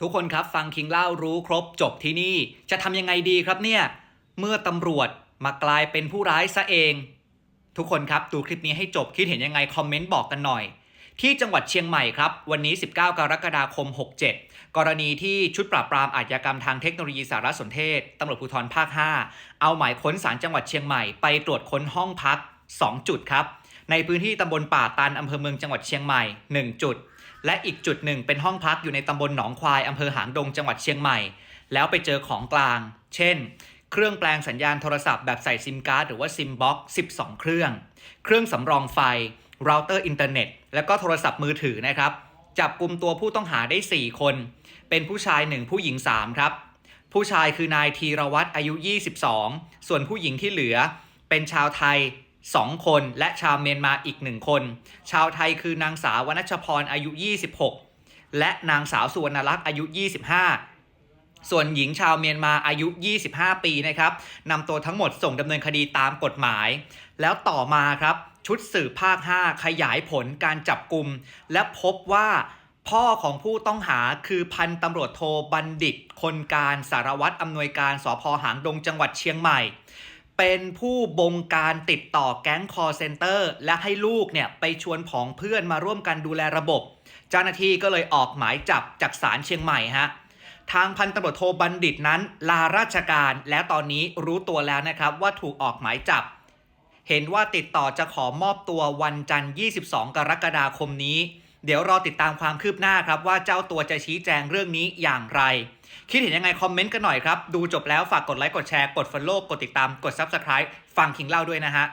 ทุกคนครับฟังคิงเล่ารู้ครบจบที่นี่จะทำยังไงดีครับเนี่ย เมื่อตำรวจมากลายเป็นผู้ร้ายซะเอง ทุกคนครับดูคลิปนี้ให้จบคิดเห็นยังไงคอมเมนต์บอกกันหน่อย ที่จังหวัดเชียงใหม่ครับ วันนี้ 19 กรกฎาคม 67 กรณีที่ชุดปราบปรามอาชญากรรมทางเทคโนโลยีสารสนเทศตำรวจภูธรภาค 5 เอาหมายค้นศาลจังหวัดเชียงใหม่ไปตรวจค้นห้องพัก 2 จุดครับในพื้นที่ตำบลป่าตันอำเภอเมืองจังหวัดเชียงใหม่ 1 จุด และอีกจุดหนึ่งเป็นห้องพักอยู่ในตำบลหนองควายอำเภอหางดงจังหวัดเชียงใหม่ แล้วไปเจอของกลาง เช่น เครื่องแปลงสัญญาณโทรศัพท์แบบใส่ซิมการ์ดหรือว่าซิมบ็อก12 เครื่อง เครื่องสำรองไฟเราเตอร์อินเทอร์เน็ต แล้วก็โทรศัพท์มือถือนะครับ จับกลุ่มตัวผู้ต้องหาได้ 4 คน เป็นผู้ชาย 1 ผู้หญิง 3 ครับ ผู้ชายคือนายธีรวัตรอายุ 22 ส่วนผู้หญิงที่เหลือ เป็นชาวไทย 2 คนและชาวเมียนมาอีก 1 คน ชาวไทยคือนางสาววนัชพรอายุ 26 และนางสาวสุวรรณลักษณ์อายุ 25 ส่วนหญิงชาวเมียนมาอายุ 25 ปีนะครับนำตัวทั้งหมดส่งดำเนินคดีตามกฎหมาย แล้วต่อมาครับชุดสืบภาค 5 ขยายผลการจับกลุ่มและพบว่าพ่อของผู้ต้องหาคือพันตำรวจโทบัณฑิต คนการสารวัตรอำนวยการสพหางดงจังหวัดเชียงใหม่ เป็นผู้บงการติดต่อแก๊งคอร์เซนเตอร์และให้ลูกเนี่ยไปชวนผองเพื่อนมาร่วมกันดูแลระบบ เจ้าหน้าที่ก็เลยออกหมายจับจากศาลเชียงใหม่ฮะทางพันตำรวจโทบัณฑิตนั้น ลาราชการและตอนนี้รู้ตัวแล้วนะครับว่าถูกออกหมายจับ เห็นว่าติดต่อจะขอมอบตัววันจันทร์ 22 กรกฎาคมนี้ เดี๋ยวรอติดตามความคืบหน้าครับว่าเจ้าตัวจะชี้แจงเรื่องนี้อย่างไร คิดเห็นยังไงคอมเมนต์กันหน่อยครับ ดูจบแล้วฝากกดไลค์กดแชร์กด Follow กดติดตามกด Subscribe ฟังคิงเล่าด้วยนะฮะ